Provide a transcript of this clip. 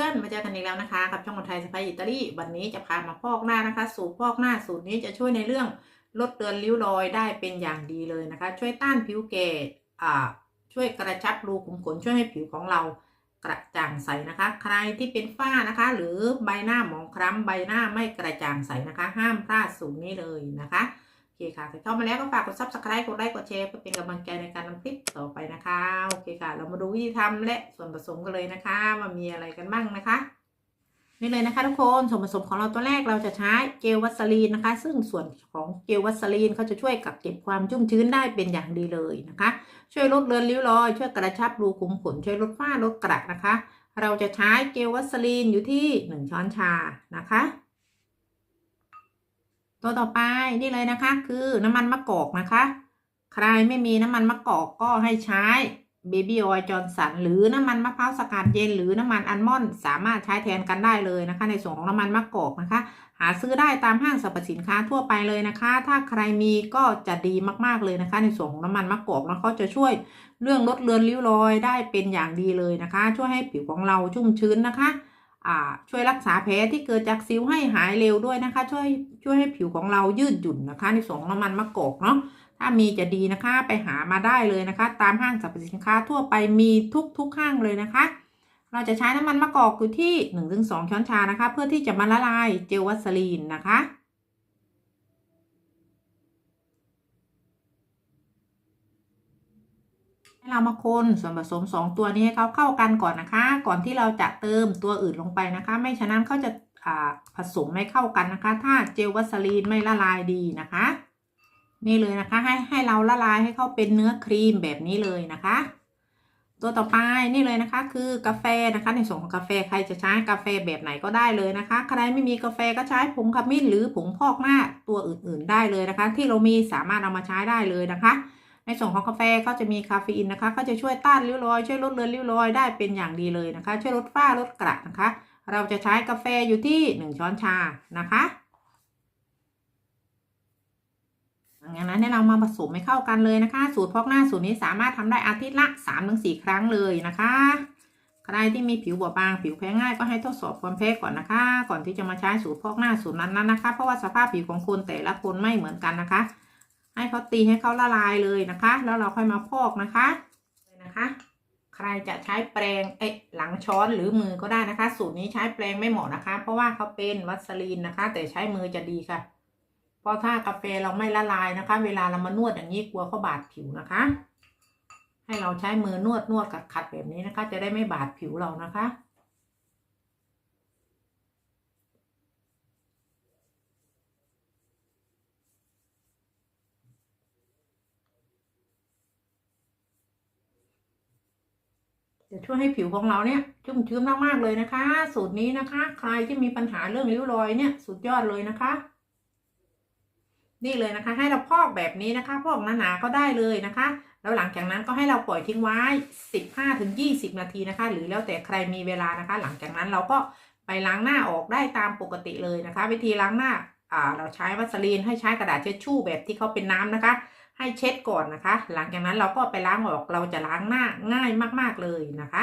ื่อนมาเจอกันอีกแล้วนะคะ กับช่องคนไทยสไปอิตาลีวันนี้จะพามาพอกหน้านะคะ สูตรพอกหน้าสูตรนี้จะช่วยในเรื่องลดเลือนริ้วรอยได้เป็นอย่างดีเลยนะคะ ช่วยต้านผิวแก่ช่วยกระชับรูขุมขนช่วยให้ผิวของเรากระจ่างใสนะคะ ใครที่เป็นฝ้านะคะ หรือใบหน้าหมองคล้ำใบหน้าไม่กระจ่างใสนะคะ ห้ามพลาดสูตรนี้เลยนะคะโอเคค่ะใครเข้ามาแล้วก็ฝากกด subscribe กดไลค์กดแชร์เพื่อเป็นกำลังใจในการทำคลิปต่อไปนะคะ มาดูวิธีทำและส่วนผสมกันเลยนะคะว่ามีอะไรกันบ้างนะคะนี่เลยนะคะทุกคนส่วนผสมของเราตัวแรกเราจะใช้เจลวัสลีนนะคะ ซึ่งส่วนของเจลวัสลีนเขาจะช่วยกักเก็บความชุ่มชื้นได้เป็นอย่างดีเลยนะคะ ช่วยลดเลือนริ้วรอย ช่วยกระชับรูขุมขนช่วยลดฝ้าลดกระนะคะ เราจะใช้เจลวัสลีนอยู่ที่ 1 ช้อนชานะคะ ตัวต่อไปนี่เลยนะคะ คือน้ำมันมะกอกนะคะ ใครไม่มีน้ำมันมะกอกก็ให้ใช้ เบบี้ออยล์จอร์นสันหรือน้ำมันมะพร้าวสกัดเย็นหรือน้ำมันอัลมอนด์สามารถใช้แทนกันได้เลยนะคะ ในส่วนของน้ำมันมะกอกนะคะ หาซื้อได้ตามห้างสรรพสินค้าทั่วไปเลยนะคะ ถ้าใครมีก็จะดีมากๆเลยนะคะ ในส่วนของน้ำมันมะกอกนะเขาจะช่วยเรื่องลดเลือนริ้วรอยได้เป็นอย่างดีเลยนะคะ ช่วยให้ผิวของเราชุ่มชื้นนะคะช่วยรักษาแผลที่เกิดจากสิวให้หายเร็วด้วยนะคะ ช่วยช่วยให้ผิวของเรายืดหยุ่นนะคะ ในส่วนของน้ำมันมะกอกเนาะ ถ้ามีจะดีนะคะไปหามาได้เลยนะคะ ตามห้างสรรพสินค้าทั่วไปมีทุกทุกห้างเลยนะคะ เราจะใช้น้ำมันมะกอกอยู่ที่ 1-2 ช้อนชานะคะ เพื่อที่จะมาละลายเจลวัสลีนนะคะให้เรามาคนส่วนผสม 2 ตัวนี้ให้เขาเข้ากันก่อนนะคะ ก่อนที่เราจะเติมตัวอื่นลงไปนะคะ ไม่ฉะนั้นเขาจะผสมไม่เข้ากันนะคะ ถ้าเจลวัสลีนไม่ละลายดีนะคะ นี่เลยนะคะ ให้ให้เราละลายให้เขาเป็นเนื้อครีมแบบนี้เลยนะคะ ตัวต่อไปนี่เลยนะคะ คือกาแฟนะคะ ในส่วนของกาแฟใครจะใช้กาแฟแบบไหนก็ได้เลยนะคะ ใครไม่มีกาแฟก็ใช้ผงขมิ้นหรือผงพอกหน้าตัวอื่นๆได้เลยนะคะ ที่เรามีสามารถเอามาใช้ได้เลยนะคะในส่วนของกาแฟก็จะมีคาเฟอีนนะคะ ก็จะช่วยต้านริ้วรอย ช่วยลดเลือนริ้วรอยได้เป็นอย่างดีเลยนะคะ ช่วยลดฝ้าลดกระนะคะ เราจะใช้กาแฟอยู่ที่ 1 ช้อนชานะคะ อย่างนั้นเนี่ยเรามาผสมให้เข้ากันเลยนะคะ สูตรพอกหน้าสูตรนี้สามารถทำได้อาทิตย์ละ3-4ครั้งเลยนะคะใครที่มีผิวบอบบาง ผิวแพ้ง่ายก็ให้ทดสอบความแพ้ก่อนนะคะ ก่อนที่จะมาใช้สูตรพอกหน้าสูตรนั้นๆนะคะ เพราะว่าสภาพผิวของคนแต่ละคนไม่เหมือนกันนะคะ ให้เขาตีให้เขาละลายเลยนะคะ แล้วเราค่อยมาพอกนะคะนะคะ ใครจะใช้แปรงเอ๊ะหลังช้อนหรือมือก็ได้นะคะ สูตรนี้ใช้แปรงไม่เหมาะนะคะ เพราะว่าเขาเป็นวัสลีนนะคะ แต่ใช้มือจะดีค่ะ เพราะถ้ากาแฟเราไม่ละลายนะคะ เวลาเรามานวดอย่างนี้กลัวเขาบาดผิวนะคะ ให้เราใช้มือนวดนวดขัดขัดแบบนี้นะคะ จะได้ไม่บาดผิวเรานะคะจะช่วยให้ผิวของเราเนี่ยชุ่มชื้นมากๆเลยนะคะ สูตรนี้นะคะ ใครที่มีปัญหาเรื่องริ้วรอยเนี่ยสุดยอดเลยนะคะ นี่เลยนะคะ ให้เราพอกแบบนี้นะคะ พอกหนาๆก็ได้เลยนะคะ แล้วหลังจากนั้นก็ให้เราปล่อยทิ้งไว้ 15-20 นาทีนะคะ หรือแล้วแต่ใครมีเวลานะคะ หลังจากนั้นเราก็ไปล้างหน้าออกได้ตามปกติเลยนะคะ วิธีล้างหน้าอ่าเราใช้วัสลีนให้ใช้กระดาษเช็ดชู่แบบที่เขาเป็นน้ำนะคะ ให้เช็ดก่อนนะคะ หลังจากนั้นเราก็ไปล้างออกเราจะล้างหน้าง่ายมากๆเลยนะคะ